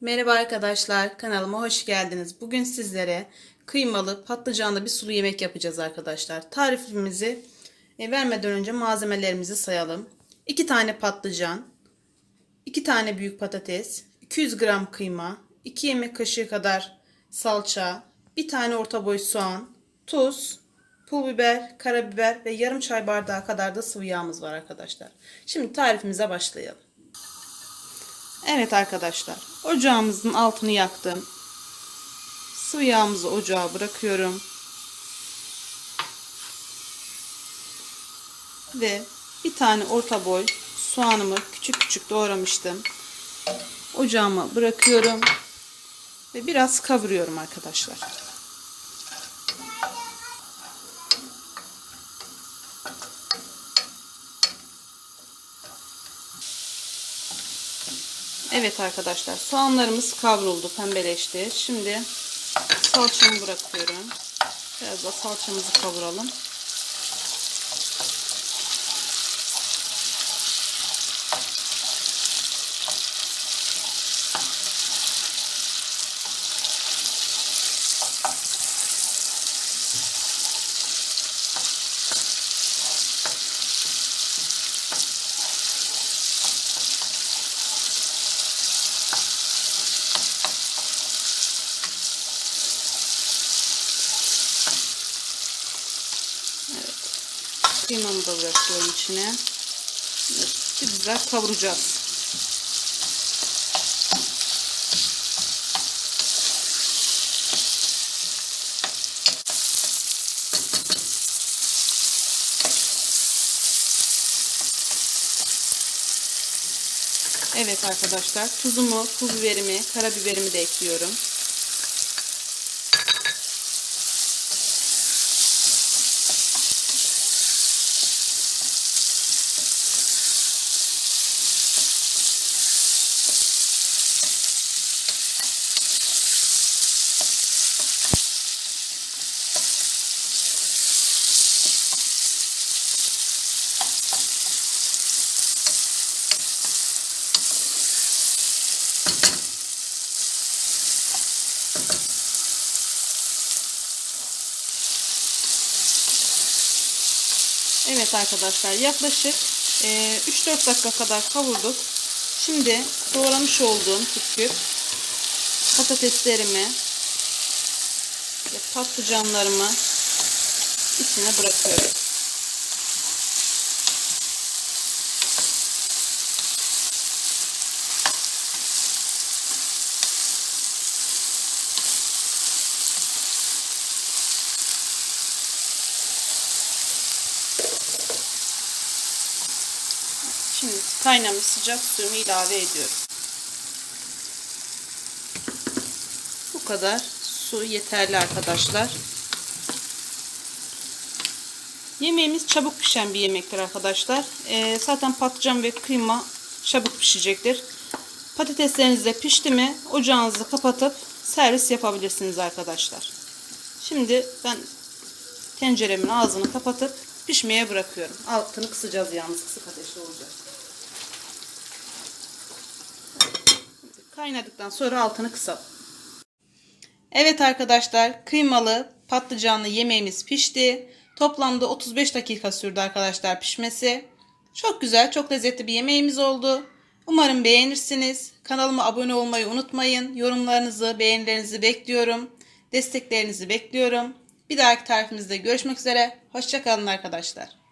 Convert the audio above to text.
Merhaba arkadaşlar, kanalıma hoş geldiniz. Bugün sizlere kıymalı, patlıcanlı bir sulu yemek yapacağız arkadaşlar. Tarifimizi e, vermeden önce malzemelerimizi sayalım. 2 tane patlıcan, 2 tane büyük patates, 200 gram kıyma, 2 yemek kaşığı kadar salça, 1 tane orta boy soğan, tuz, pul biber, karabiber ve yarım çay bardağı kadar da sıvı yağımız var arkadaşlar. Şimdi tarifimize başlayalım. Evet arkadaşlar. Ocağımızın altını yaktım. Sıvı yağımızı ocağa bırakıyorum. Ve bir tane orta boy soğanımı küçük küçük doğramıştım. Ocağıma bırakıyorum. Ve biraz kavuruyorum arkadaşlar. Evet arkadaşlar soğanlarımız kavruldu pembeleşti. Şimdi salçamı bırakıyorum. Biraz da salçamızı kavuralım. Kıymamı da bırakıyorum içine. Evet, güzel kavuracağız. Evet arkadaşlar tuzumu, pul biberimi, karabiberimi de ekliyorum. Evet arkadaşlar yaklaşık e, 3-4 dakika kadar kavurduk. Şimdi doğramış olduğum küp küp patateslerimi ve patlıcanlarımı içine bırakıyorum. Şimdi kaynamış sıcak suyumu ilave ediyorum. Bu kadar su yeterli arkadaşlar. Yemeğimiz çabuk pişen bir yemektir arkadaşlar. Ee, zaten patlıcan ve kıyma çabuk pişecektir. Patatesleriniz de pişti mi ocağınızı kapatıp servis yapabilirsiniz arkadaşlar. Şimdi ben tenceremin ağzını kapatıp pişmeye bırakıyorum. Altını kısacağız yalnız kısık ateşte olacak. Kaynadıktan sonra altını kısalım. Evet arkadaşlar kıymalı patlıcanlı yemeğimiz pişti. Toplamda 35 dakika sürdü arkadaşlar pişmesi. Çok güzel, çok lezzetli bir yemeğimiz oldu. Umarım beğenirsiniz. Kanalıma abone olmayı unutmayın. Yorumlarınızı, beğenilerinizi bekliyorum. Desteklerinizi bekliyorum. Bir dahaki tarifimizde görüşmek üzere. Hoşçakalın arkadaşlar.